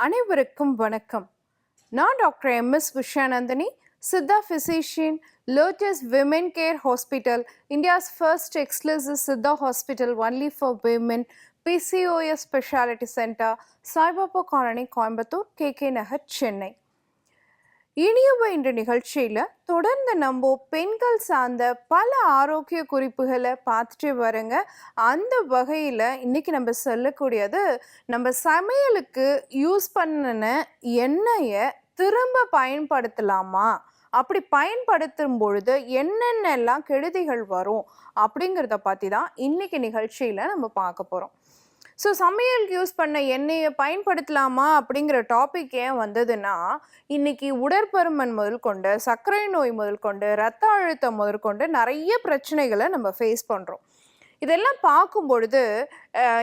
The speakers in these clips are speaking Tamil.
அனைவருக்கும் வணக்கம். நான் doctor M. S. Vishanandini Siddha physician Lotus Women Care Hospital India's first exclusive Siddha hospital only for women PCOS speciality centre Saibaba colony Coimbatore K K Nagar Chennai. இனியவ என்ற நிகழ்ச்சியில் தொடர்ந்து நம்ம பெண்கள் சார்ந்த பல ஆரோக்கிய குறிப்புகளை பார்த்துட்டு வரங்க. அந்த வகையில் இன்றைக்கி நம்ம சொல்லக்கூடியது நம்ம சமையலுக்கு யூஸ் பண்ணின எண்ணெயை திரும்ப பயன்படுத்தலாமா? அப்படி பயன்படுத்தும் பொழுது என்னென்னலாம் கெடுதிகள் வரும்? அப்படிங்கிறத பற்றி தான் இன்றைக்கி நிகழ்ச்சியில் நம்ம பார்க்க போகிறோம் ஸோ சமையலுக்கு யூஸ் பண்ண எண்ணெயை பயன்படுத்தலாமா அப்படிங்கிற டாபிக் ஏன் வந்ததுன்னா இன்னைக்கு உடற்பருமன் முதல் கொண்டு சர்க்கரை நோய் முதல் கொண்டு ரத்த அழுத்தம் முதல் கொண்டு நிறைய பிரச்சனைகளை நம்ம ஃபேஸ் பண்ணுறோம் இதெல்லாம் பார்க்கும் பொழுது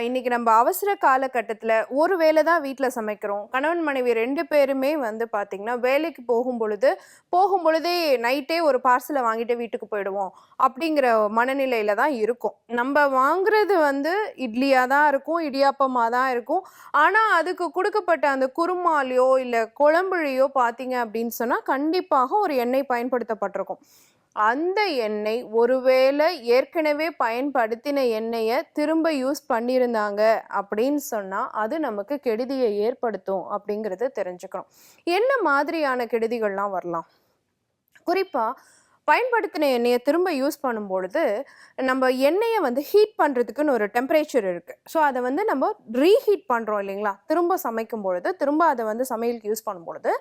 இன்னைக்கு நம்ம அவசர காலகட்டத்தில் ஒரு வேளை தான் வீட்டில் சமைக்கிறோம். கணவன் மனைவி ரெண்டு பேருமே வந்து பார்த்திங்கன்னா வேலைக்கு போகும் பொழுது போகும் பொழுதே நைட்டே ஒரு பார்சலை வாங்கிட்டு வீட்டுக்கு போயிடுவோம் அப்படிங்கிற மனநிலையில தான் இருக்கும். நம்ம வாங்குறது வந்து இட்லியாக தான் இருக்கும் இடியாப்பமாக தான் இருக்கும். ஆனால் அதுக்கு கொடுக்கப்பட்ட அந்த குருமாலையோ இல்லை குழம்புலையோ பார்த்தீங்க அப்படின்னு சொன்னால் கண்டிப்பாக ஒரு எண்ணெய் பயன்படுத்தப்பட்டிருக்கும். அந்த எண்ணெய் ஒருவேளை ஏற்கனவே பயன்படுத்தின எண்ணெயை திரும்ப யூஸ் பண்ணியிருந்தாங்க அப்படின்னு சொன்னால் அது நமக்கு கெடுதியை ஏற்படுத்தும் அப்படிங்கிறத தெரிஞ்சுக்கணும். என்ன மாதிரியான கெடுதிகள்லாம் வரலாம்? குறிப்பாக பயன்படுத்தின எண்ணெயை திரும்ப யூஸ் பண்ணும்பொழுது நம்ம எண்ணெயை வந்து ஹீட் பண்ணுறதுக்குன்னு ஒரு டெம்பரேச்சர் இருக்குது ஸோ அதை வந்து நம்ம ரீஹீட் பண்ணுறோம் இல்லைங்களா? திரும்ப சமைக்கும் பொழுது திரும்ப அதை வந்து சமையலுக்கு யூஸ் பண்ணும் பொழுது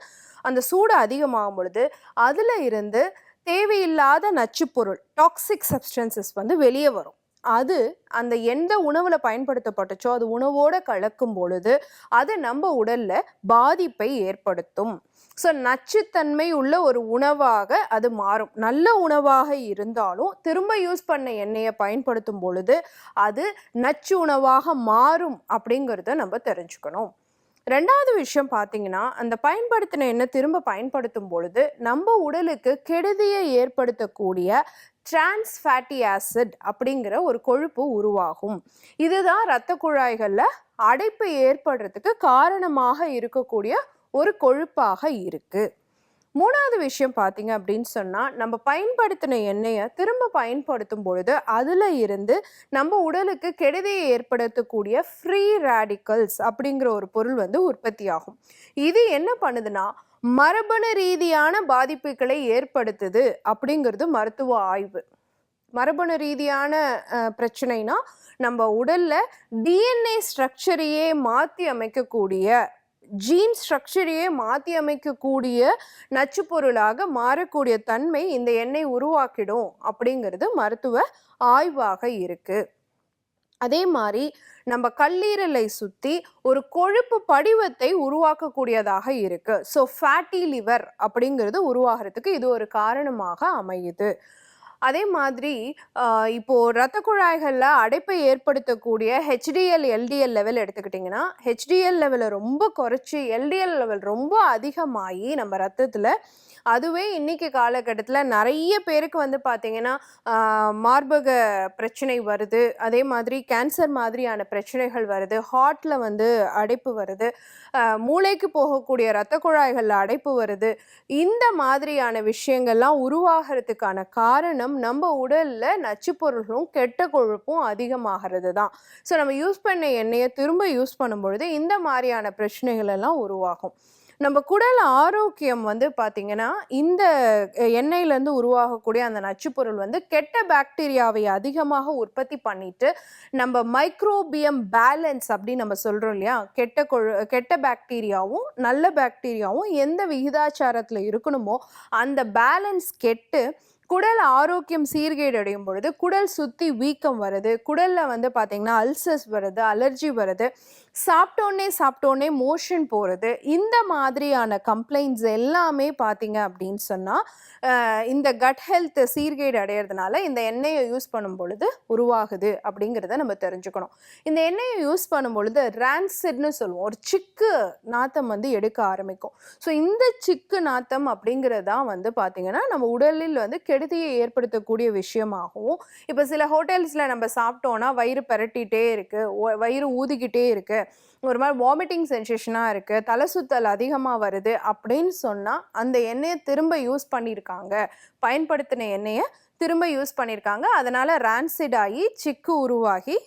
அந்த சூடு அதிகமாகும் பொழுது அதில் இருந்து தேவையில்லாத நச்சுப்பொருள் டாக்ஸிக் சப்ஸ்டன்சஸ் வந்து வெளியே வரும். அது அந்த எந்த உணவில் பயன்படுத்தப்பட்டுச்சோ அது உணவோடு கலக்கும் பொழுது அது நம்ம உடலில் பாதிப்பை ஏற்படுத்தும். ஸோ நச்சுத்தன்மை உள்ள ஒரு உணவாக அது மாறும். நல்ல உணவாக இருந்தாலும் திரும்ப யூஸ் பண்ண எண்ணெயை பயன்படுத்தும் பொழுது அது நச்சு உணவாக மாறும் அப்படிங்கிறத நம்ம தெரிஞ்சுக்கணும். ரெண்டாவது விஷயம் பார்த்தீங்கன்னா அந்த பயன்படுத்தின எண்ணெய் திரும்ப பயன்படுத்தும் பொழுது நம்ம உடலுக்கு கெடுதியை ஏற்படுத்தக்கூடிய டிரான்ஸ் ஃபேட்டி ஆசிட் அப்படிங்கிற ஒரு கொழுப்பு உருவாகும். இதுதான் இரத்த குழாய்களில் அடைப்பு ஏற்படுறதுக்கு காரணமாக இருக்கக்கூடிய ஒரு கொழுப்பாக இருக்குது மூணாவது விஷயம் பார்த்தீங்க அப்படின்னு சொன்னால் நம்ம பயன்படுத்தின எண்ணெயை திரும்ப பயன்படுத்தும் பொழுது அதில் இருந்து நம்ம உடலுக்கு கெடுதியை ஏற்படுத்தக்கூடிய ஃப்ரீ ரேடிக்கல்ஸ் அப்படிங்கிற ஒரு பொருள் வந்து உற்பத்தி ஆகும் இது என்ன பண்ணுதுன்னா மரபணு ரீதியான பாதிப்புகளை ஏற்படுத்துது அப்படிங்கிறது மருத்துவ ஆய்வு. மரபணு ரீதியான பிரச்சனைனா நம்ம உடல்ல டிஎன்ஏ ஸ்ட்ரக்சரையே மாற்றி அமைக்கக்கூடிய ஜீன் ஸ்ட்ரக்சரையே மாற்றி அமைக்கக்கூடிய நச்சுப்பொருளாக மாறக்கூடிய தன்மை இந்த எண்ணெய் உருவாக்கிடும் அப்படிங்கிறது மருத்துவ ஆய்வாக இருக்குது அதே மாதிரி நம்ம கல்லீரலை சுற்றி ஒரு கொழுப்பு படிவத்தை உருவாக்கக்கூடியதாக இருக்கு. ஸோ ஃபேட்டி லிவர் அப்படிங்கிறது உருவாகிறதுக்கு இது ஒரு காரணமாக அமையுது. அதே மாதிரி இப்போது ரத்த குழாய்களில் அடைப்பை ஏற்படுத்தக்கூடிய ஹெச்டிஎல் எல்டிஎல் லெவல் எடுத்துக்கிட்டிங்கன்னா ஹெச்டிஎல் லெவலை ரொம்ப குறைச்சி எல்டிஎல் லெவல் ரொம்ப அதிகமாகி நம்ம ரத்தத்தில் அதுவே இன்னைக்கு காலகட்டத்தில் நிறைய பேருக்கு வந்து பார்த்திங்கன்னா மார்பக பிரச்சனை வருது. அதே மாதிரி கேன்சர் மாதிரியான பிரச்சனைகள் வருது. ஹார்ட்டில் வந்து அடைப்பு வருது. மூளைக்கு போகக்கூடிய இரத்த குழாய்களில் அடைப்பு வருது. இந்த மாதிரியான விஷயங்கள்லாம் உருவாகிறதுக்கான காரணம் நம்ம உடலில் நச்சு பொருள்களும் கெட்ட கொழுப்பும் அதிகமாகிறது தான். ஸோ நம்ம யூஸ் பண்ண எண்ணெயை திரும்ப யூஸ் பண்ணும்பொழுது இந்த மாதிரியான பிரச்சனைகள் எல்லாம் உருவாகும். நம்ம குடல் ஆரோக்கியம் வந்து பார்த்திங்கன்னா இந்த எண்ணெயிலேருந்து உருவாகக்கூடிய அந்த நச்சுப்பொருள் வந்து கெட்ட பாக்டீரியாவை அதிகமாக உற்பத்தி பண்ணிட்டு நம்ம மைக்ரோபியம் பேலன்ஸ் அப்படின்னு நம்ம சொல்கிறோம் இல்லையா? கெட்ட கொழு கெட்ட பாக்டீரியாவும் நல்ல பாக்டீரியாவும் எந்த விகிதாச்சாரத்தில் இருக்கணுமோ அந்த பேலன்ஸ் கெட்டு குடல் ஆரோக்கியம் சீர்கேடு அடையும் பொழுது குடல் சுற்றி வீக்கம் வருது. குடலில் வந்து பார்த்திங்கன்னா அல்சர்ஸ் வருது அலர்ஜி வருது. சாப்பிட்டோன்னே சாப்பிட்டோன்னே மோஷன் போகிறது இந்த மாதிரியான கம்ப்ளைண்ட்ஸ் எல்லாமே பார்த்தீங்க அப்படின்னு சொன்னால் இந்த கட் ஹெல்த் சீர்கேடு அடையிறதுனால இந்த எண்ணெயை யூஸ் பண்ணும் பொழுது உருவாகுது அப்படிங்கிறத நம்ம தெரிஞ்சுக்கணும். இந்த எண்ணெயை யூஸ் பண்ணும் பொழுது ரான்சிட்னு சொல்லுவோம். ஒரு சிக்கு நாத்தம் வந்து எடுக்க ஆரம்பிக்கும். ஸோ இந்த சிக்கு நாத்தம் அப்படிங்கிறது தான் வந்து பார்த்திங்கன்னா நம்ம உடலில் வந்து கெ கெடுதியை ஏற்படுத்தக்கூடிய விஷயமாகவும் இப்போ சில ஹோட்டல்ஸில் நம்ம சாப்பிட்டோன்னா வயிறு பரட்டிகிட்டே இருக்குது வயிறு ஊதிக்கிட்டே இருக்குது ஒரு மாதிரி வாமிட்டிங் சென்சேஷனாக இருக்குது தலை சுத்தல் அதிகமாக வருது அப்படின்னு சொன்னால் அந்த எண்ணெயை திரும்ப யூஸ் பண்ணியிருக்காங்க. பயன்படுத்தின எண்ணெயை திரும்ப யூஸ் பண்ணியிருக்காங்க. அதனால் ரான்சிட் ஆகி சிக்கு உருவாகி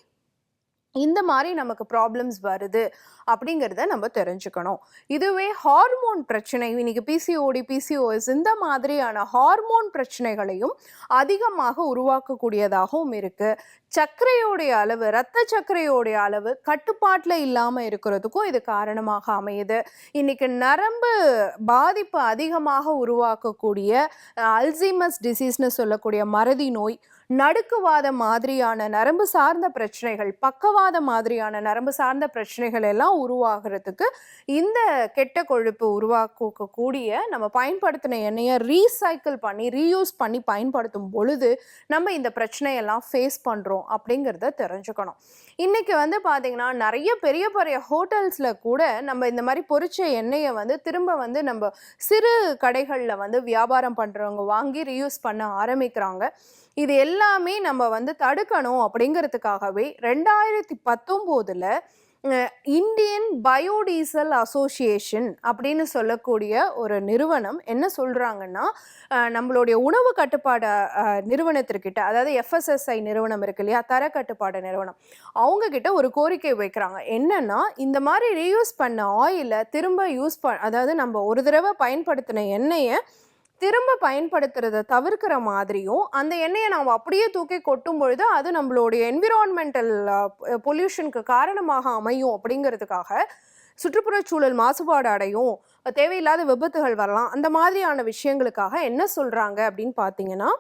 இந்த மாதிரி நமக்கு ப்ராப்ளம்ஸ் வருது அப்படிங்கிறத நம்ம தெரிஞ்சுக்கணும். இதுவே ஹார்மோன் பிரச்சனை இன்னைக்கு பிசிஓடி பிசிஓஎஸ் இந்த மாதிரியான ஹார்மோன் பிரச்சனைகளையும் அதிகமாக உருவாக்கக்கூடியதாகவும் இருக்குது சர்க்கரையோடைய அளவு இரத்த சர்க்கரையோடைய அளவு கட்டுப்பாட்டில் இல்லாமல் இருக்கிறதுக்கும் இது காரணமாக அமையுது. இன்னைக்கு நரம்பு பாதிப்பு அதிகமாக உருவாக்கக்கூடிய அல்சீமஸ் டிசீஸ்னு சொல்லக்கூடிய மறதி நோய் நடுக்குவாத மாதிரியான நரம்பு சார்ந்த பிரச்சனைகள் பக்கவாத மாதிரியான நரம்பு சார்ந்த பிரச்சனைகள் எல்லாம் உருவாகிறதுக்கு இந்த கெட்ட கொழுப்பு உருவாக்கக்கூடிய நம்ம பயன்படுத்தின எண்ணெயை ரீசைக்கிள் பண்ணி ரீயூஸ் பண்ணி பயன்படுத்தும் பொழுது நம்ம இந்த பிரச்சனையெல்லாம் ஃபேஸ் பண்ணுறோம் அப்படிங்கிறத தெரிஞ்சுக்கணும். இன்றைக்கி வந்து பார்த்திங்கன்னா நிறைய பெரிய பெரிய ஹோட்டல்ஸில் கூட நம்ம இந்த மாதிரி பொறிச்ச எண்ணெயை வந்து திரும்ப வந்து நம்ம சிறு கடைகளில் வந்து வியாபாரம் பண்ணுறவங்க வாங்கி ரீயூஸ் பண்ண ஆரம்பிக்கிறாங்க. இது எல்லாமே நம்ம வந்து தடுக்கணும் அப்படிங்கிறதுக்காகவே ரெண்டாயிரத்தி பத்தொம்போதில் இந்தியன் பயோடீசல் அசோசியேஷன் அப்படின்னு சொல்லக்கூடிய ஒரு நிறுவனம் என்ன சொல்கிறாங்கன்னா நம்மளுடைய உணவு கட்டுப்பாடு நிறுவனத்திற்கிட்ட அதாவது எஃப்எஸ்எஸ்ஐ நிறுவனம் இருக்கு இல்லையா தர கட்டுப்பாடு நிறுவனம் அவங்கக்கிட்ட ஒரு கோரிக்கை வைக்கிறாங்க. என்னென்னா இந்த மாதிரி ரீயூஸ் பண்ண ஆயிலை திரும்ப யூஸ் ப அதாவது நம்ம ஒரு தடவை பயன்படுத்தின எண்ணெயை திரும்ப பயன்படுத்துறத தவிர்க்கிற மாதிரியும் அந்த எண்ணெயை நாம் அப்படியே தூக்கி கொட்டும் பொழுது அது நம்மளுடைய என்விரான்மெண்டல் பொல்யூஷனுக்கு காரணமாக அமையும் அப்படிங்கிறதுக்காக சுற்றுப்புறச் சூழல் மாசுபாடு அடையும் தேவையில்லாத விபத்துகள் வரலாம் அந்த மாதிரியான விஷயங்களுக்காக என்ன சொல்கிறாங்க அப்படின்னு பார்த்தீங்கன்னா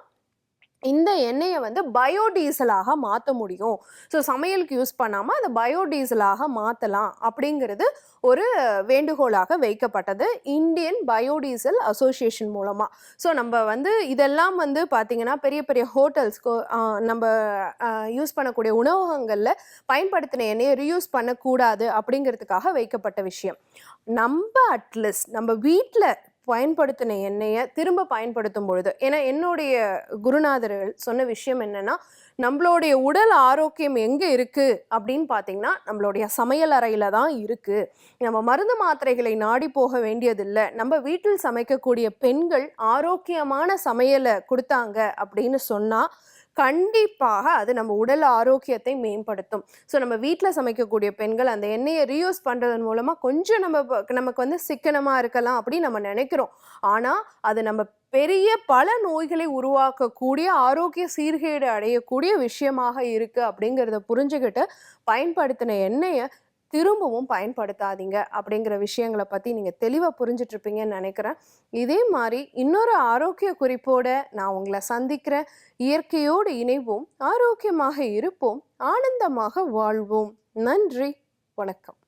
இந்த எண்ணெயை வந்து பயோடீசலாக மாற்ற முடியும். ஸோ சமையலுக்கு யூஸ் பண்ணாமல் அதை பயோடீசலாக மாற்றலாம் அப்படிங்கிறது ஒரு வேண்டுகோளாக வைக்கப்பட்டது. இந்தியன் பயோடீசல் அசோசியேஷன் மூலமாக ஸோ நம்ம வந்து இதெல்லாம் வந்து பார்த்திங்கன்னா பெரிய பெரிய ஹோட்டல்ஸ்க்கு நம்ம யூஸ் பண்ணக்கூடிய உணவகங்களில் பயன்படுத்தின எண்ணெயை ரீயூஸ் பண்ணக்கூடாது அப்படிங்கிறதுக்காக வைக்கப்பட்ட விஷயம். நம்ம அட்லீஸ்ட் நம்ம வீட்டில் பயன்படுத்தின எண்ணெயை திரும்ப பயன்படுத்தும் பொழுது ஏன்னா என்னுடைய குருநாதர்கள் சொன்ன விஷயம் என்னன்னா நம்மளுடைய உடல் ஆரோக்கியம் எங்கே இருக்குது அப்படின்னு பார்த்தீங்கன்னா நம்மளுடைய சமையல் அறையில் தான் இருக்குது நம்ம மருந்து மாத்திரைகளை நாடி போக வேண்டியதில்லை. நம்ம வீட்டில் சமைக்கக்கூடிய பெண்கள் ஆரோக்கியமான சமையலை கொடுத்தாங்க அப்படின்னு சொன்னால் கண்டிப்பாக அது நம்ம உடல் ஆரோக்கியத்தை மேம்படுத்தும். ஸோ நம்ம வீட்டில் சமைக்கக்கூடிய பெண்கள் அந்த எண்ணெயை ரீயூஸ் பண்ணுறதன் மூலமாக கொஞ்சம் நம்ம நமக்கு வந்து சிக்கனமாக இருக்கலாம் அப்படின்னு நம்ம நினைக்கிறோம். ஆனால் அது நம்ம பெரிய பல நோய்களை உருவாக்கக்கூடிய ஆரோக்கிய சீர்கேடு அடையக்கூடிய விஷயமாக இருக்குது அப்படிங்கிறத புரிஞ்சுக்கிட்டு பயன்படுத்தின எண்ணெயை திரும்பவும் பயன்படுத்தாதீங்க அப்படிங்கிற விஷயங்களை பற்றி நீங்கள் தெளிவாக புரிஞ்சிட்ருப்பீங்கன்னு நினைக்கிறேன். இதே மாதிரி இன்னொரு ஆரோக்கிய குறிப்போடு நான் உங்களை சந்திக்கிறேன். இயற்கையோடு இணைவோம் ஆரோக்கியமாக இருப்போம் ஆனந்தமாக வாழ்வோம். நன்றி வணக்கம்.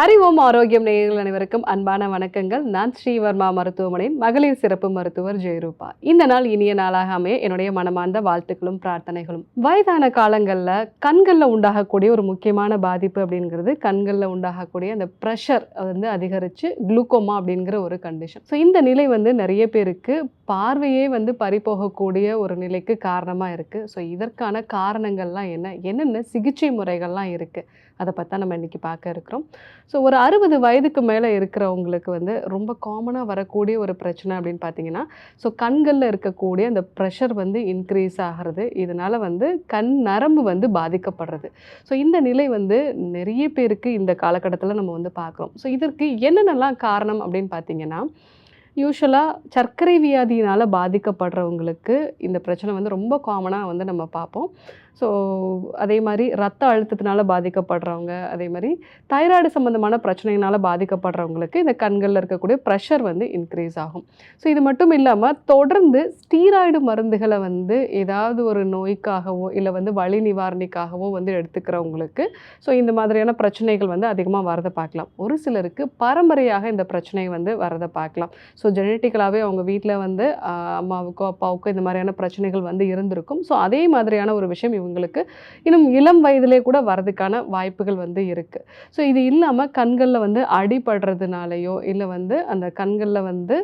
அறிவோம் ஆரோக்கியம் நேயர்கள் அனைவருக்கும் அன்பான வணக்கங்கள். நான் ஸ்ரீவர்மா மருத்துவமனையின் மகளிர் சிறப்பு மருத்துவர் ஜெயரூபா. இந்த நாள் இனிய நாளாக அமைய என்னுடைய மனமார்ந்த வாழ்த்துக்களும் பிரார்த்தனைகளும். வயதான காலங்களில் கண்களில் உண்டாகக்கூடிய ஒரு முக்கியமான பாதிப்பு அப்படிங்கிறது கண்களில் உண்டாகக்கூடிய அந்த ப்ரெஷர் வந்து அதிகரித்து குளுக்கோமா அப்படிங்கிற ஒரு கண்டிஷன் ஸோ இந்த நிலை வந்து நிறைய பேருக்கு பார்வையே வந்து பறிபோகக்கூடிய ஒரு நிலைக்கு காரணமாக இருக்குது ஸோ இதற்கான காரணங்கள்லாம் என்ன? என்னென்ன சிகிச்சை முறைகள்லாம் இருக்குது அதை பற்றி நம்ம இன்றைக்கி பார்க்க இருக்கிறோம். ஸோ ஒரு அறுபது வயதுக்கு மேலே இருக்கிறவங்களுக்கு வந்து ரொம்ப காமனாக வரக்கூடிய ஒரு பிரச்சனை அப்படின்னு பார்த்தீங்கன்னா ஸோ கண்களில் இருக்கக்கூடிய அந்த ப்ரெஷர் வந்து இன்க்ரீஸ் ஆகிறது. இதனால் வந்து கண் நரம்பு வந்து பாதிக்கப்படுறது. ஸோ இந்த நிலை வந்து நிறைய பேருக்கு இந்த காலகட்டத்தில் நம்ம வந்து பார்க்குறோம் ஸோ இதற்கு என்னென்னலாம் காரணம் அப்படின்னு பார்த்தீங்கன்னா யூஸ்வலாக சர்க்கரை வியாதியினால் பாதிக்கப்படுறவங்களுக்கு இந்த பிரச்சனை வந்து ரொம்ப காமனாக வந்து நம்ம பார்ப்போம் ஸோ அதே மாதிரி ரத்த அழுத்தத்தினால பாதிக்கப்படுறவங்க அதே மாதிரி தைராய்டு சம்மந்தமான பிரச்சனையினால் பாதிக்கப்படுறவங்களுக்கு இந்த கண்களில் இருக்கக்கூடிய ப்ரெஷர் வந்து இன்க்ரீஸ் ஆகும். ஸோ இது மட்டும் இல்லாமல் தொடர்ந்து ஸ்டீராய்டு மருந்துகளை வந்து ஏதாவது ஒரு நோய்க்காகவோ இல்லை வந்து வலி நிவாரணிக்காகவோ வந்து எடுத்துக்கிறவங்களுக்கு ஸோ இந்த மாதிரியான பிரச்சனைகள் வந்து அதிகமாக வரதை பார்க்கலாம். ஒரு சிலருக்கு பரம்பரையாக இந்த பிரச்சனை வந்து வரதை பார்க்கலாம். ஸோ ஜெனட்டிக்கலாகவே அவங்க வீட்டில் வந்து அம்மாவுக்கோ அப்பாவுக்கோ இந்த மாதிரியான பிரச்சனைகள் வந்து இருந்திருக்கும். ஸோ அதே மாதிரியான ஒரு விஷயம் இவங்களுக்கு. இன்னும் இளம் வயதிலே கூட வரதுக்கான வாய்ப்புகள் வந்து இருக்குது ஸோ இது இல்லாமல் கண்களில் வந்து அடிபடுறதுனாலையோ இல்லை வந்து அந்த கண்களில் வந்து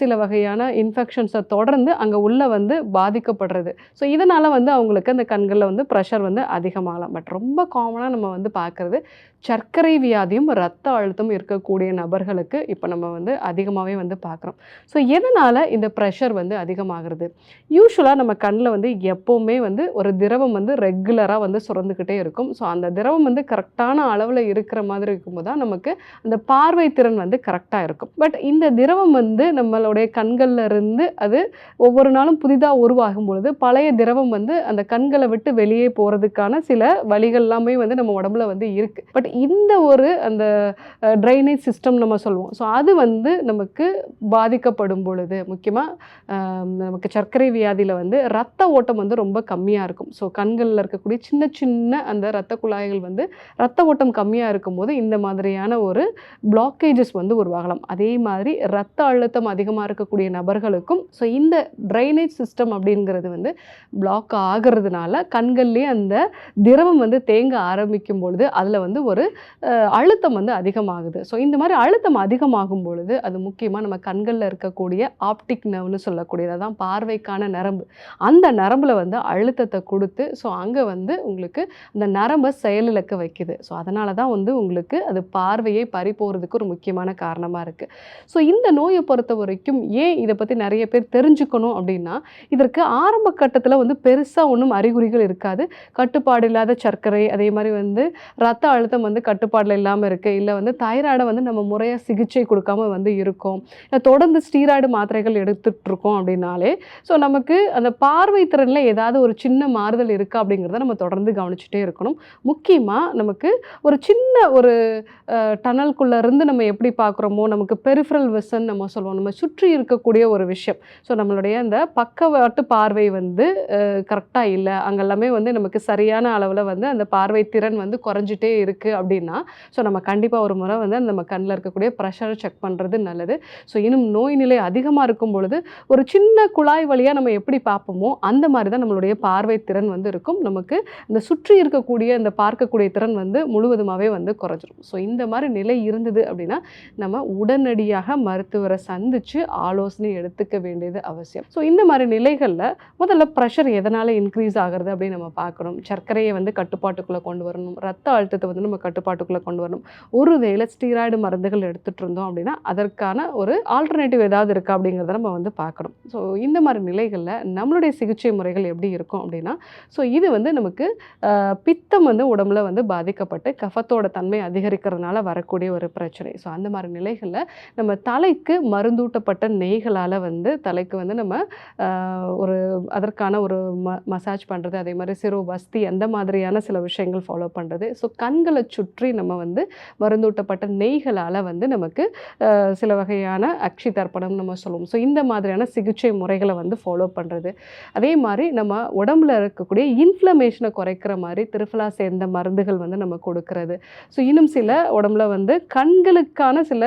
சில வகையான இன்ஃபெக்ஷன்ஸை தொடர்ந்து அங்கே உள்ள வந்து பாதிக்கப்படுறது. ஸோ இதனால் வந்து அவங்களுக்கு அந்த கண்களில் வந்து ப்ரெஷர் வந்து அதிகமாகலாம். பட் ரொம்ப காமனாக நம்ம வந்து பார்க்குறது சர்க்கரை வியாதியும் ரத்த அழுத்தம் இருக்கக்கூடிய நபர்களுக்கு இப்போ நம்ம வந்து அதிகமாகவே வந்து பார்க்குறோம் ஸோ எதனால் இந்த ப்ரெஷர் வந்து அதிகமாகிறது? யூஸ்வலாக நம்ம கண்ணில் வந்து எப்போவுமே வந்து ஒரு திரவம் வந்து ரெகுலராக வந்து சுரந்துக்கிட்டே இருக்கும். ஸோ அந்த திரவம் வந்து கரெக்டான அளவில் இருக்கிற மாதிரி இருக்கும்போது தான் நமக்கு அந்த பார்வை திறன் வந்து கரெக்டாக இருக்கும். பட் இந்த திரவம் வந்து நம்மளுடைய கண்களில் இருந்து அது ஒவ்வொரு நாளும் புதிதாக உருவாகும் பொழுது பழைய திரவம் வந்து அந்த கண்களை விட்டு வெளியே போகிறதுக்கான சில வழிகள் எல்லாமே வந்து நம்ம உடம்புல வந்து இருக்குது பட் இந்த ஒரு அந்த ட்ரைனேஜ் சிஸ்டம் நம்ம சொல்லுவோம். ஸோ அது வந்து நமக்கு பாதிக்கப்படும் பொழுது முக்கியமாக நமக்கு சர்க்கரை வியாதியில் வந்து ரத்த ஓட்டம் வந்து ரொம்ப கம்மியாக இருக்கும். ஸோ கண்களில் இருக்கக்கூடிய சின்ன சின்ன அந்த ரத்த குழாய்கள் வந்து ரத்த ஓட்டம் கம்மியாக இருக்கும்போது இந்த மாதிரியான ஒரு பிளாக்கேஜஸ் வந்து உருவாகலாம். அதே மாதிரி ரத்த அழுத்தம் அதிகமாக இருக்கக்கூடிய நபர்களுக்கும் ஸோ இந்த ட்ரைனேஜ் சிஸ்டம் அப்படிங்கிறது வந்து பிளாக் ஆகிறதுனால கண்கள்லேயே அந்த திரவம் வந்து தேங்க ஆரம்பிக்கும் பொழுது அதில் வந்து ஒரு அஹ், அழுத்தம் வந்து அதிகமாகுது. ஸோ இந்த மாதிரி அழுத்தம் அதிகமாகும் பொழுது அது முக்கியமாக நம்ம கண்களில் இருக்கக்கூடிய ஆப்டிக் நர்வ்னு சொல்லக்கூடியது அதான் பார்வைக்கான நரம்பு. அந்த நரம்பில் வந்து அழுத்தத்தை கொடுத்து ஸோ அங்கே வந்து உங்களுக்கு அந்த நரம்பை செயலிழக்க வைக்குது. ஸோ அதனால தான் வந்து உங்களுக்கு அது பார்வையை பறி போகிறதுக்கு ஒரு முக்கியமான காரணமாக இருக்குது ஸோ இந்த நோயை பொறுத்த வரைக்கும் ஏன் இதை பற்றி நிறைய பேர் தெரிஞ்சுக்கணும் அப்படின்னா இதற்கு ஆரம்ப கட்டத்தில் வந்து பெருசாக ஒன்றும் அறிகுறிகள் இருக்காது. கட்டுப்பாடு இல்லாத சர்க்கரை அதே மாதிரி வந்து ரத்த அழுத்தம் வந்து வந்து கட்டுப்பாடில் இல்லாமல் இருக்குது இல்லை வந்து தைராய்டை வந்து நம்ம முறையாக சிகிச்சை கொடுக்காம வந்து இருக்கோம். இல்லை தொடர்ந்து ஸ்டீராய்டு மாத்திரைகள் எடுத்துட்ருக்கோம் அப்படின்னாலே ஸோ நமக்கு அந்த பார்வை திறனில் ஏதாவது ஒரு சின்ன மாறுதல் இருக்கா அப்படிங்கிறத நம்ம தொடர்ந்து கவனிச்சுட்டே இருக்கணும். முக்கியமாக நமக்கு ஒரு சின்ன ஒரு டனல்குள்ளே இருந்து நம்ம எப்படி பார்க்குறோமோ நமக்கு பெரிஃபரல் விசன் நம்ம சொல்லுவோம். நம்ம சுற்றி இருக்கக்கூடிய ஒரு விஷயம். ஸோ நம்மளுடைய அந்த பக்கவாட்டு பார்வை வந்து கரெக்டாக இல்லை. அங்கெல்லாமே வந்து நமக்கு சரியான அளவில் வந்து அந்த பார்வை திறன் வந்து குறைஞ்சிட்டே இருக்குது அப்படின்னா ஸோ நம்ம கண்டிப்பாக ஒரு முறை வந்து நம்ம கண்ணில் இருக்கக்கூடிய ப்ரெஷரை செக் பண்ணுறது நல்லது. ஸோ இன்னும் நோய் நிலை அதிகமாக இருக்கும் பொழுது ஒரு சின்ன குழாய் வழியாக நம்ம எப்படி பார்ப்போமோ அந்த மாதிரி தான் நம்மளுடைய பார்வை திறன் வந்து இருக்கும். நமக்கு இந்த சுற்றி இருக்கக்கூடிய இந்த பார்க்கக்கூடிய திறன் வந்து முழுவதுமாகவே வந்து குறைஞ்சிரும். ஸோ இந்த மாதிரி நிலை இருந்தது அப்படின்னா நம்ம உடனடியாக மருத்துவரை சந்தித்து ஆலோசனை எடுத்துக்க வேண்டியது அவசியம். ஸோ இந்த மாதிரி நிலைகளில் முதல்ல ப்ரெஷர் எதனால் இன்க்ரீஸ் ஆகுறது அப்படின்னு நம்ம பார்க்கணும். சர்க்கரையை வந்து கட்டுப்பாட்டுக்குள்ளே கொண்டு வரணும். ரத்த அழுத்தத்தை வந்து நம்ம கட்டுப்பாட்டுக்குள்ளே கொண்டு வரணும். ஒருவேளை ஸ்டீராய்டு மருந்துகள் எடுத்துகிட்டு இருந்தோம் அப்படின்னா அதற்கான ஒரு ஆல்டர்னேட்டிவ் ஏதாவது இருக்கா அப்படிங்கிறத நம்ம வந்து பார்க்கணும். ஸோ இந்த மாதிரி நிலைகளில் நம்மளுடைய சிகிச்சை முறைகள் எப்படி இருக்கும் அப்படின்னா ஸோ இது வந்து நமக்கு பித்தம் வந்து உடம்புல வந்து பாதிக்கப்பட்டு கஃபத்தோட தன்மை அதிகரிக்கிறதுனால வரக்கூடிய ஒரு பிரச்சனை. ஸோ அந்த மாதிரி நிலைகளில் நம்ம தலைக்கு மருந்தூட்டப்பட்ட நெய்களால் வந்து தலைக்கு வந்து நம்ம ஒரு அதற்கான ஒரு ம மசாஜ் பண்ணுறது அதே மாதிரி சிறு வஸ்தி அந்த மாதிரியான சில விஷயங்கள் ஃபாலோ பண்ணுறது ஸோ கண்களை சுற்றி நம்ம வந்து மருந்தூட்டப்பட்ட நெய்களால் வந்து நமக்கு சில வகையான அக்ஷி தர்ப்பணம் நம்ம சொல்லுவோம். ஸோ இந்த மாதிரியான சிகிச்சை முறைகளை வந்து ஃபாலோ பண்ணுறது அதே மாதிரி நம்ம உடம்புல இருக்கக்கூடிய இன்ஃப்ளமேஷனை குறைக்கிற மாதிரி திருஃபலா சேர்ந்த மருந்துகள் வந்து நம்ம கொடுக்கறது. ஸோ இன்னும் சில உடம்புல வந்து கண்களுக்கான சில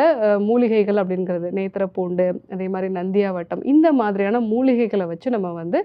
மூலிகைகள் அப்படிங்கிறது. நேத்திர பூண்டு அதே மாதிரி நந்தியாவட்டம் இந்த மாதிரியான மூலிகைகளை வச்சு நம்ம வந்து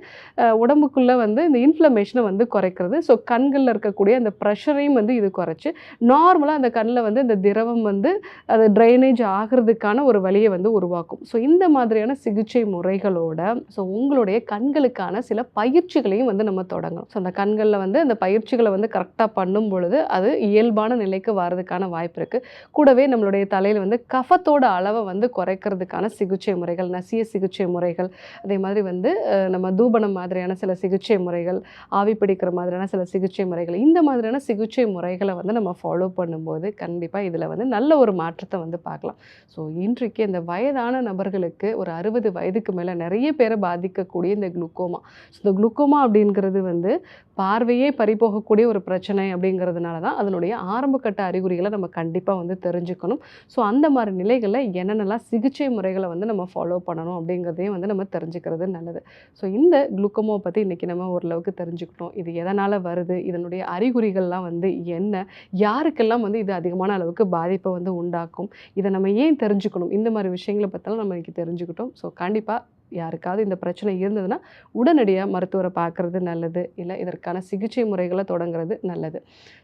உடம்புக்குள்ளே வந்து இந்த இன்ஃப்ளமேஷனை வந்து குறைக்கிறது. ஸோ கண்களில் இருக்கக்கூடிய அந்த ப்ரெஷரையும் வந்து இது குறைச்சி நார்மலாக அந்த கண்ணில் வந்து இந்த திரவம் வந்து அது ட்ரைனேஜ் ஆகிறதுக்கான ஒரு வழியை வந்து உருவாக்கும். ஸோ இந்த மாதிரியான சிகிச்சை முறைகளோட ஸோ உங்களுடைய கண்களுக்கான சில பயிற்சிகளையும் வந்து நம்ம தொடங்கணும். ஸோ அந்த கண்களில் வந்து அந்த பயிற்சிகளை வந்து கரெக்டாக பண்ணும் பொழுது அது இயல்பான நிலைக்கு வர்றதுக்கான வாய்ப்பு இருக்குது கூடவே நம்மளுடைய தலையில் வந்து கஃபத்தோட அளவை வந்து குறைக்கிறதுக்கான சிகிச்சை முறைகள் நசிய சிகிச்சை முறைகள் அதே மாதிரி வந்து நம்ம தூபனம் மாதிரியான சில சிகிச்சை முறைகள் ஆவி பிடிக்கிற மாதிரியான சில சிகிச்சை முறைகள் இந்த மாதிரியான சிகிச்சை முறைகளை வந்து நம்ம ஃபாலோ பண்ணும்போது கண்டிப்பாக இதில் வந்து நல்ல ஒரு மாற்றத்தை வந்து பார்க்கலாம். ஸோ இன்றைக்கு இந்த வயதான நபர்களுக்கு ஒரு அறுபது வயதுக்கு மேலே நிறைய பேரை பாதிக்கக்கூடிய இந்த குளுக்கோமா. ஸோ இந்த குளுக்கோமா அப்படிங்கிறது வந்து பார்வையே பறிபோகக்கூடிய ஒரு பிரச்சனை அப்படிங்கிறதுனால தான் அதனுடைய ஆரம்பகட்ட அறிகுறிகளை நம்ம கண்டிப்பாக வந்து தெரிஞ்சுக்கணும். ஸோ அந்த மாதிரி நிலைகளில் என்னென்னலாம் சிகிச்சை முறைகளை வந்து நம்ம ஃபாலோ பண்ணணும் அப்படிங்கிறதையும் வந்து நம்ம தெரிஞ்சுக்கிறது நல்லது. ஸோ இந்த குளுக்கோமோ பற்றி இன்றைக்கி நம்ம ஓரளவுக்கு தெரிஞ்சுக்கிட்டோம். இது எதனால் வருது? இதனுடைய அறிகுறிகள்லாம் வந்து என்ன? யாருக்கெல்லாம் வந்து இது அதிகமான அளவுக்கு பாதிப்பை வந்து உண்டாக்கும்? இதை நம்ம ஏன் தெரிஞ்சுக்கணும்? இந்த மாதிரி விஷயங்களை பற்றிலாம் நம்ம இன்றைக்கி தெரிஞ்சுக்கிட்டோம். ஸோ கண்டிப்பாக யாருக்காவது இந்த பிரச்சனை இருந்ததுன்னா உடனடியாக மருத்துவரை பார்க்குறது நல்லது. இல்லை இதற்கான சிகிச்சை முறைகளை தொடங்குறது நல்லது.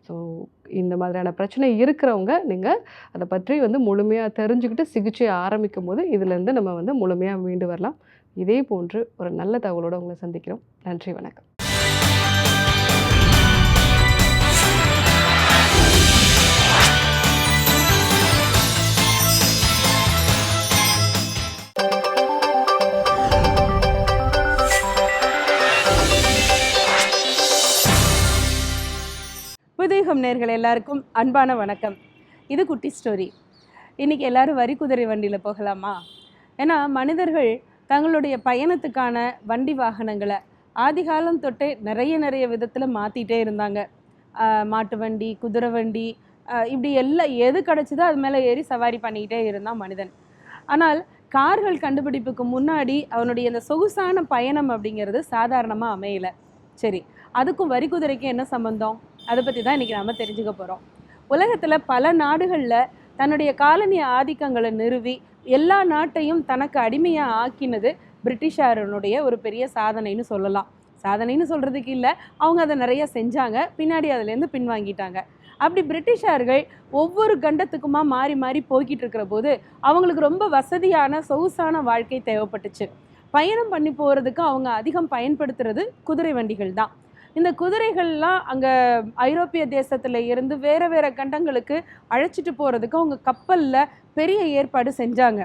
ஸோ இந்த மாதிரியான பிரச்சனை இருக்கிறவங்க நீங்கள் அதை பற்றி வந்து முழுமையாக தெரிஞ்சுக்கிட்டு சிகிச்சை ஆரம்பிக்கும் போது இதுலேருந்து நம்ம வந்து முழுமையாக மீண்டு வரலாம். இதே போன்று ஒரு நல்ல தகவலோடு உங்களை சந்திக்கிறோம். நன்றி வணக்கம். புதுயுகம் நேர்கள் எல்லாருக்கும் அன்பான வணக்கம். இது குட்டி ஸ்டோரி இன்னைக்கு எல்லாரும் வரி குதிரை வண்டியில் போகலாமா? ஏன்னா மனிதர்கள் தங்களுடைய பயணத்துக்கான வண்டி வாகனங்களை ஆதிகாலம் தொட்டே நிறைய நிறைய விதத்தில் மாற்றிட்டே இருந்தாங்க. மாட்டு வண்டி குதிரை வண்டி ஆஹ் இப்படி எல்லாம் எது கிடச்சிதோ அது மேலே ஏறி சவாரி பண்ணிக்கிட்டே இருந்தான் மனிதன். ஆனால் கார்கள் கண்டுபிடிப்புக்கு முன்னாடி அவனுடைய அந்த சொகுசான பயணம் அப்படிங்கிறது சாதாரணமாக அமையலை. சரி அதுக்கும் வரி குதிரைக்கும் என்ன சம்பந்தம்? அதை பற்றி தான் இன்றைக்கி நாம் தெரிஞ்சுக்க போகிறோம் உலகத்தில் பல நாடுகளில் தன்னுடைய காலனி ஆதிக்கங்களை நிறுவி எல்லா நாட்டையும் தனக்கு அடிமையாக ஆக்கினது பிரிட்டிஷாரனுடைய ஒரு பெரிய சாதனைன்னு சொல்லலாம். சாதனைன்னு சொல்கிறதுக்கு இல்லை அவங்க அதை நிறைய செஞ்சாங்க. பின்னாடி அதுலேருந்து பின்வாங்கிட்டாங்க. அப்படி பிரிட்டிஷார்கள் ஒவ்வொரு கண்டத்துக்குமா மாறி மாறி போய்கிட்டு இருக்கிற போது அவங்களுக்கு ரொம்ப வசதியான சொகுசான வாழ்க்கை தேவைப்பட்டுச்சு. பயணம் பண்ணி போகிறதுக்கு அவங்க அதிகம் பயன்படுத்துறது குதிரை வண்டிகள் தான். இந்த குதிரைகள்லாம் அங்கே ஐரோப்பிய தேசத்தில் இருந்து வேறு வேறு கண்டங்களுக்கு அழைச்சிட்டு போகிறதுக்கு அவங்க கப்பலில் பெரிய ஏற்பாடு செஞ்சாங்க.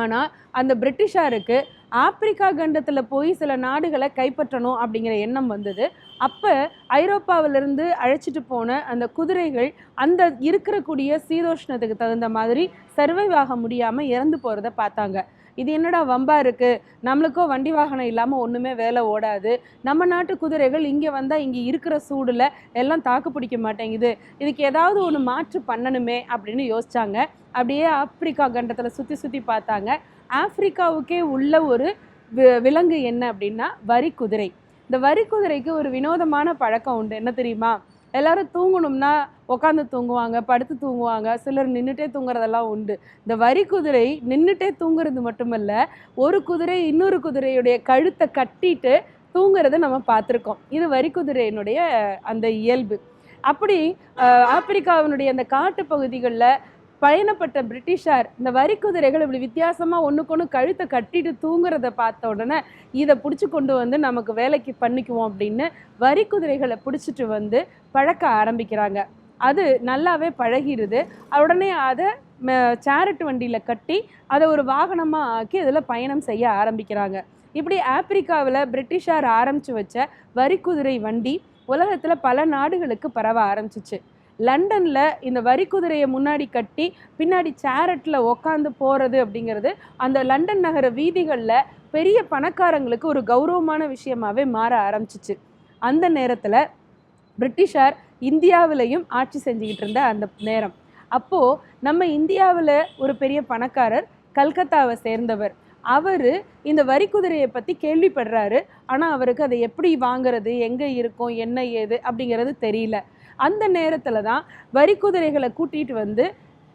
ஆனால் அந்த பிரிட்டிஷாருக்கு ஆப்பிரிக்கா கண்டத்தில் போய் சில நாடுகளை கைப்பற்றணும் அப்படிங்கிற எண்ணம் வந்தது. அப்போ ஐரோப்பாவிலிருந்து அழைச்சிட்டு போன அந்த குதிரைகள் அந்த இருக்கக்கூடிய சீதோஷ்ணத்துக்கு தகுந்த மாதிரி சர்வைவ் ஆக முடியாமல் இறந்து போகிறத பார்த்தாங்க. இது என்னடா வம்பா இருக்குது நம்மளுக்கோ வண்டி வாகனம் இல்லாமல் ஒன்றுமே வேலை ஓடாது. நம்ம நாட்டு குதிரைகள் இங்கே வந்தால் இங்கே இருக்கிற சூடில் எல்லாம் தாக்கு பிடிக்க மாட்டேங்குது. இதுக்கு ஏதாவது ஒன்று மாற்று பண்ணணுமே அப்படின்னு யோசிச்சாங்க. அப்படியே ஆப்பிரிக்கா கண்டத்தில் சுற்றி சுற்றி பார்த்தாங்க. ஆப்பிரிக்காவுக்கே உள்ள ஒரு விலங்கு என்ன அப்படின்னா வரி குதிரை. இந்த வரி குதிரைக்கு ஒரு வினோதமான பழக்கம் உண்டு. என்ன தெரியுமா? எல்லாரும் தூங்கணும்னா உட்காந்து தூங்குவாங்க படுத்து தூங்குவாங்க சிலர் நின்றுட்டே தூங்குறதெல்லாம் உண்டு. இந்த வரி குதிரை நின்றுட்டே தூங்குறது மட்டுமல்ல ஒரு குதிரை இன்னொரு குதிரையுடைய கழுத்தை கட்டிட்டு தூங்குறத நம்ம பார்த்துருக்கோம். இது வரி குதிரையினுடைய அந்த இயல்பு. அப்படி ஆப்பிரிக்காவினுடைய அந்த காட்டு பகுதிகளில் பயணப்பட்ட பிரிட்டிஷார் இந்த வரி குதிரைகள் இப்படி வித்தியாசமாக ஒன்றுக்கொன்று கழுத்தை கட்டிட்டு தூங்குறத பார்த்த உடனே இதை பிடிச்சி கொண்டு வந்து நமக்கு வேலைக்கு பண்ணிக்குவோம் அப்படின்னு வரி குதிரைகளை பிடிச்சிட்டு வந்து பழக்க ஆரம்பிக்கிறாங்க. அது நல்லாவே பழகிடுது உடனே அதை சேரட் வண்டியில் கட்டி அதை ஒரு வாகனமாக ஆக்கி அதில் பயணம் செய்ய ஆரம்பிக்கிறாங்க. இப்படி ஆப்பிரிக்காவில் பிரிட்டிஷார் ஆரம்பித்து வச்ச வரி குதிரை வண்டி உலகத்தில் பல நாடுகளுக்கு பரவ ஆரம்பிச்சிச்சு. லண்டனில் இந்த வரி குதிரையை முன்னாடி கட்டி பின்னாடி சேரட்டில் உக்காந்து போகிறது அப்படிங்கிறது அந்த லண்டன் நகர வீதிகளில் பெரிய பணக்காரங்களுக்கு ஒரு கௌரவமான விஷயமாகவே மாற ஆரம்பிச்சிச்சு. அந்த நேரத்தில் பிரிட்டிஷார் இந்தியாவிலையும் ஆட்சி செஞ்சுக்கிட்டு இருந்த அந்த நேரம். அப்போது நம்ம இந்தியாவில் ஒரு பெரிய பணக்காரர் கல்கத்தாவை சேர்ந்தவர். அவர் இந்த வரி குதிரையை பற்றி கேள்விப்படுறாரு. ஆனால் அவருக்கு அதை எப்படி வாங்குறது எங்கே இருக்கும் என்ன ஏது அப்படிங்கிறது தெரியல. அந்த நேரத்தில் தான் வரி குதிரைகளை கூட்டிகிட்டு வந்து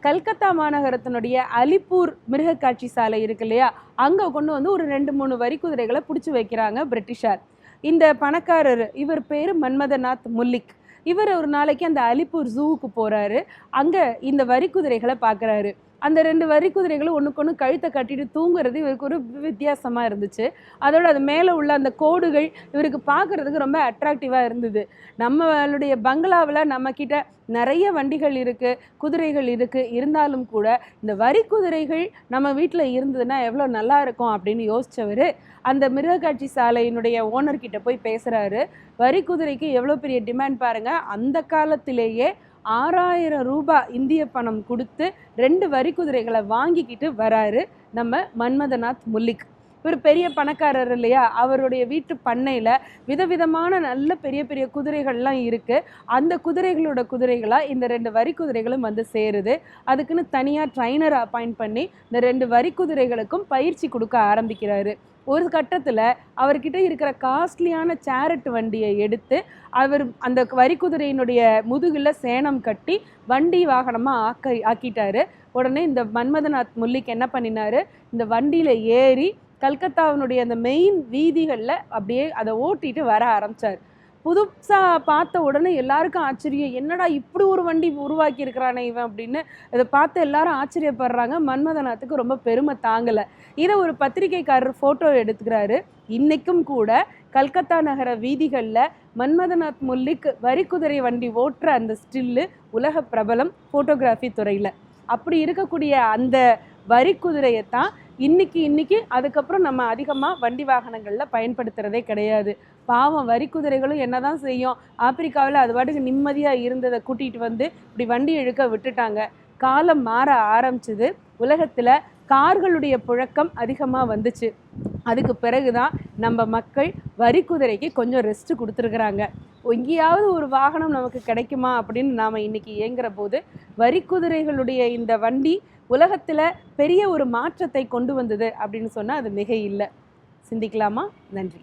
கல்கத்தா மாநகரத்தினுடைய அலிப்பூர் மிருகக்காட்சி சாலை இருக்கு இல்லையா? அங்கே கொண்டு வந்து ஒரு ரெண்டு மூணு வரி குதிரைகளை பிடிச்சி வைக்கிறாங்க பிரிட்டிஷார். இந்த பணக்காரர் இவர் பேர் மன்மதநாத் முல்லிக். இவர் ஒரு நாளைக்கு அந்த அலிப்பூர் ஜூவுக்கு போகிறாரு அங்கே இந்த வரி குதிரைகளை பார்க்குறாரு அந்த ரெண்டு வரி குதிரைகளும் ஒன்றுக்கொன்று கழுத்தை கட்டிட்டு தூங்குறது இவருக்கு ஒரு வித்தியாசமாக இருந்துச்சு. அதோட அது மேலே உள்ள அந்த கோடுகள் இவருக்கு பார்க்குறதுக்கு ரொம்ப அட்ராக்டிவாக இருந்தது. நம்மளுடைய பங்களாவில் நம்மக்கிட்ட நிறைய வண்டிகள் இருக்குது குதிரைகள் இருக்குது இருந்தாலும் கூட இந்த வரி குதிரைகள் நம்ம வீட்டில் இருந்ததுன்னா எவ்வளோ நல்லா இருக்கும் அப்படின்னு யோசித்தவர் அந்த மிருகக்காட்சி சாலையினுடைய ஓனர்கிட்ட போய் பேசுகிறாரு வரி குதிரைக்கு எவ்வளோ பெரிய டிமாண்ட் பாருங்கள் அந்த காலத்திலேயே ஆறாயிரம் ரூபாய் இந்திய பணம் கொடுத்து ரெண்டு வரி குதிரைகளை வாங்கிக்கிட்டு வராரு நம்ம மன்மதநாத் முல்லிக். இவர் பெரிய பணக்காரர் இல்லையா? அவருடைய வீட்டு பண்ணையில் விதவிதமான நல்ல பெரிய பெரிய குதிரைகள்லாம் இருக்குது அந்த குதிரைகளோட குதிரைகளாக இந்த ரெண்டு வரி குதிரைகளும் வந்து சேருது. அதுக்குன்னு தனியாக ட்ரைனரை அப்பாயிண்ட் பண்ணி இந்த ரெண்டு வரி குதிரைகளுக்கும் பயிற்சி கொடுக்க ஆரம்பிக்கிறாரு. ஒரு கட்டத்தில் அவர்கிட்ட இருக்கிற காஸ்ட்லியான சேரட் வண்டியை எடுத்து அவர் அந்த வரி குதிரையினுடைய முதுகில் சேனம் கட்டி வண்டி வாகனமாக ஆக்க ஆக்கிட்டாரு. உடனே இந்த மன்மதநாத் முல்லிக் என்ன பண்ணினாரு? இந்த வண்டியில் ஏறி கல்கத்தாவினுடைய அந்த மெயின் வீதிகளில் அப்படியே அதை ஓட்டிட்டு வர ஆரம்பிச்சார். புதுசாக பார்த்த உடனே எல்லாருக்கும் ஆச்சரியம். என்னடா இப்படி ஒரு வண்டி உருவாக்கி இருக்கிறானே இவன் அப்படின்னு. இதை பார்த்து எல்லாரும் ஆச்சரியப்படுறாங்க. மன்மதநாத்துக்கு ரொம்ப பெருமை தாங்கலை. இதை ஒரு பத்திரிகைக்காரர் ஃபோட்டோ எடுத்துக்கிறாரு. இன்றைக்கும் கூட கல்கத்தா நகர வீதிகளில் மன்மதநாத் முல்லிக் வரிக்குதிரை வண்டி ஓட்டுற அந்த ஸ்டில்லு உலக பிரபலம் ஃபோட்டோகிராஃபி துறையில். அப்படி இருக்கக்கூடிய அந்த வரிக்குதிரையை தான் இன்னைக்கு இன்னைக்கு அதுக்கப்புறம் நம்ம அதிகமாக வண்டி வாகனங்களில் பயன்படுத்துகிறதே கிடையாது. பாவம் வரிக்குதிரைகளும் என்னதான் செய்யும். ஆப்பிரிக்காவில் அது பாட்டுக்கு நிம்மதியாக இருந்ததை கூட்டிகிட்டு வந்து இப்படி வண்டி இழுக்க விட்டுட்டாங்க. காலம் மாற ஆரம்பிச்சது. உலகத்தில் கார்களுடைய புழக்கம் அதிகமாக வந்துச்சு. அதுக்கு பிறகு தான் நம்ம மக்கள் வரிக்குதிரைக்கு கொஞ்சம் ரெஸ்ட் கொடுத்துருக்குறாங்க. எங்கேயாவது ஒரு வாகனம் நமக்கு கிடைக்குமா அப்படின்னு நாம் இன்னைக்கு இயங்குகிற போது வரிக்குதிரைகளுடைய இந்த வண்டி உலகத்தில் பெரிய ஒரு மாற்றத்தை கொண்டு வந்தது அப்படின்னு சொன்னால் அது மிக இல்லை சிந்திக்கலாமா? நன்றி.